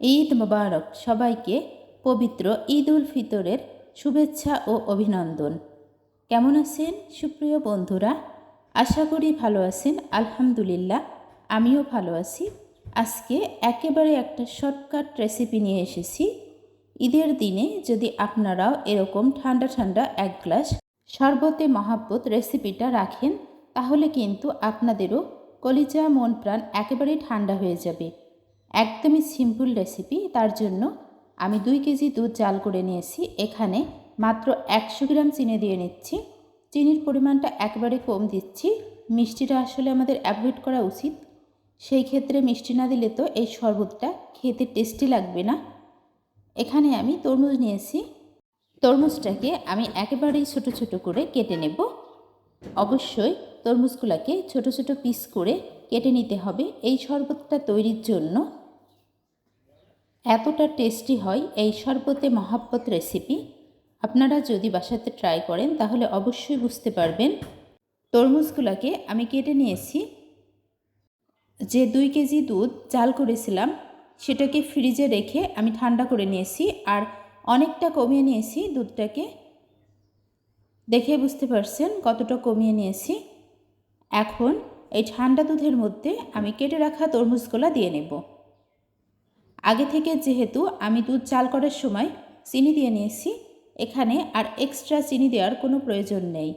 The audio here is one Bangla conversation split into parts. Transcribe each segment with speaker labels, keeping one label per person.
Speaker 1: ঈদ মোবারক সবাইকে পবিত্র ঈদ উল ফিতরের শুভেচ্ছা ও অভিনন্দন। কেমন আছেন? সুপ্রিয় বন্ধুরা, আশা করি ভালো আছেন। আলহামদুলিল্লাহ, আমিও ভালো আছি। আজকে একেবারে একটা শর্টকাট রেসিপি নিয়ে এসেছি। ঈদের দিনে যদি আপনারাও এরকম ঠান্ডা ঠান্ডা এক গ্লাস শরবতে মহাব্বত রেসিপিটা রাখেন, তাহলে কিন্তু আপনাদেরও কলিজা মন প্রাণ একেবারেই ঠান্ডা হয়ে যাবে। একদমই সিম্পল রেসিপি তার জন্য আমি দুই কেজি দুধ জাল করে নিয়েছি। এখানে মাত্র একশো গ্রাম চিনি দিয়ে নিচ্ছি। চিনির পরিমাণটা একবারে কম দিচ্ছি। মিষ্টিটা আসলে আমাদের অ্যাভয়েড করা উচিত। সেই ক্ষেত্রে মিষ্টি না দিলে তো এই শরবতটা খেতে টেস্টি লাগবে না। এখানে আমি তরমুজ নিয়েছি। তরমুজটাকে আমি একেবারেই ছোট ছোট করে কেটে নেব। অবশ্যই তরমুজগুলোকে ছোট ছোট পিস করে কেটে নিতে হবে। এই শরবতটা তৈরির জন্য এতটা টেস্টি হয় এই শরবতে মহাব্বত রেসিপি আপনারা যদি বাসাতে ট্রাই করেন, তাহলে অবশ্যই বুঝতে পারবেন। তরমুজগুলোকে আমি কেটে নিয়েছি। যে দুই কেজি দুধ জাল করেছিলাম, সেটাকে ফ্রিজে রেখে আমি ঠান্ডা করে নিয়েছি আর অনেকটা কমিয়ে নিয়েছি দুধটাকে। দেখে বুঝতে পারছেন কতটা কমিয়ে নিয়েছি? এখন এই ঠান্ডা দুধের মধ্যে আমি কেটে রাখা তরমুজগুলো দিয়ে নেব। আগে থেকে যেহেতু আমি দুধ চাল করার সময় চিনি দিয়ে নিয়েছি, এখানে আর এক্সট্রা চিনি দেওয়ার কোনো প্রয়োজন নেই।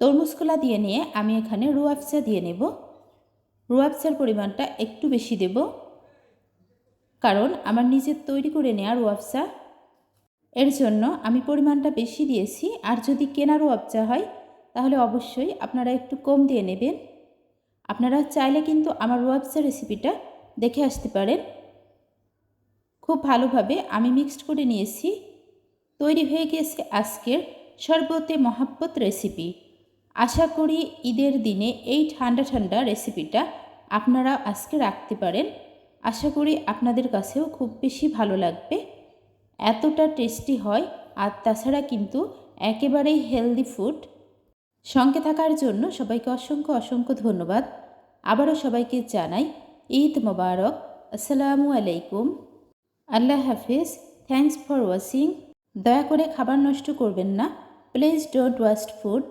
Speaker 1: তরমুজকলা দিয়ে নিয়ে আমি এখানে রুয়াবচা দিয়ে নেব। রুয়াবচার পরিমাণটা একটু বেশি দেব, কারণ আমার নিজের তৈরি করে নেওয়া রুয়াবচা এর জন্য আমি পরিমাণটা বেশি দিয়েছি, আর যদি কেনা রুয়াবচা হয়, তাহলে অবশ্যই আপনারা একটু কম দিয়ে নেবেন। আপনারা চাইলে কিন্তু আমার রুয়াবচা রেসিপিটা দেখে আসতে পারেন। খুব ভালোভাবে আমি মিক্সড করে নিয়েছি। তৈরি হয়ে গিয়েছে আজকের শরবতে মহাব্বত রেসিপি আশা করি ঈদের দিনে এই ঠান্ডা ঠান্ডা রেসিপিটা আপনারা আজকে রাখতে পারেন। আশা করি আপনাদের কাছেও খুব বেশি ভালো লাগবে। এতটা টেস্টি হয় আর তাছাড়া কিন্তু একেবারেই হেলদি ফুড সঙ্গে থাকার জন্য সবাইকে অসংখ্য অসংখ্য ধন্যবাদ। আবারও সবাইকে জানাই ঈদ মোবারক, আসসালামু আলাইকুম। আল্লাহ হাফিজ থ্যাংকস ফর ওয়াচিং দয়া করে খাবার নষ্ট করবেন না। Please don't waste food